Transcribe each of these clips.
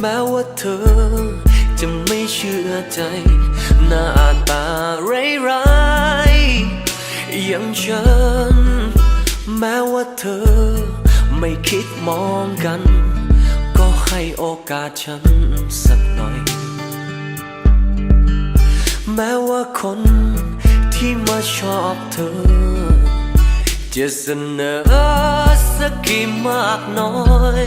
แม้ว่าเธอ จะไม่เชื่อใจ หน้าตาร้ายๆอย่างฉัน แม้ว่าเธอ ไม่คิดมองกัน ก็ให้โอกาสฉันสักหน่อย แม้ว่าคนที่มาชอบเธอ จะเสนอสักกี่มากน้อย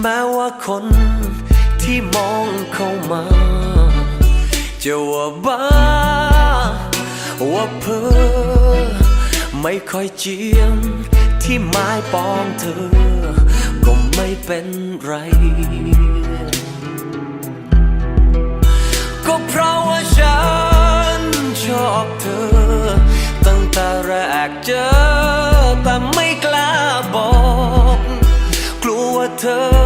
แม้ว่าคนที่มองเข้ามา จะว่าบ้า ว่าเพ้อไม่ค่อยเจียม ที่ไม้ปองเธอ ก็ไม่เป็นไร ก็เพราะว่าฉัน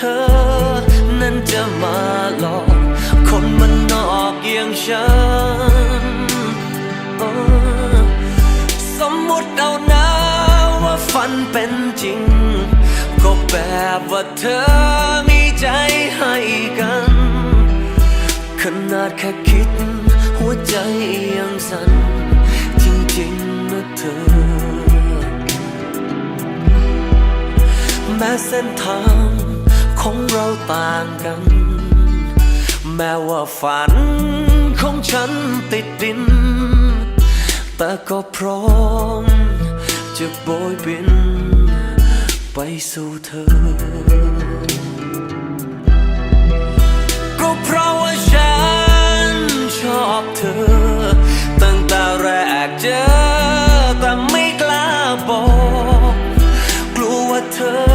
เธอ นั้นจะมาหลอก คนมันนอกอย่างฉันสมมุติเอานะว่าฝันเป็นจริง ก็แบบว่าเธอมีใจให้กัน ขนาดแค่คิด หัวใจยังสั่นจริงๆนะเธอ แม้เส้นทาง ของเราต่างกัน แม้ว่าฝันของฉันติดดิน แต่ก็พร้อมจะโบยบิน ไปสู่เธอ ก็เพราะว่าฉันชอบเธอ ตั้งแต่แรกเจอแต่ไม่กล้าบอก กลัวว่าเธอ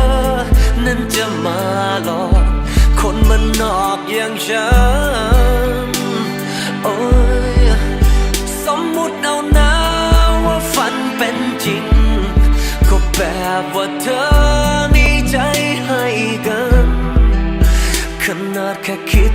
นั้นจะมาหลอกคนมันนอกอย่างฉันโอ้ยสมมุติเอานะว่าฝันเป็นจริง ก็แบบว่าเธอมีใจให้กันขนาดแค่คิด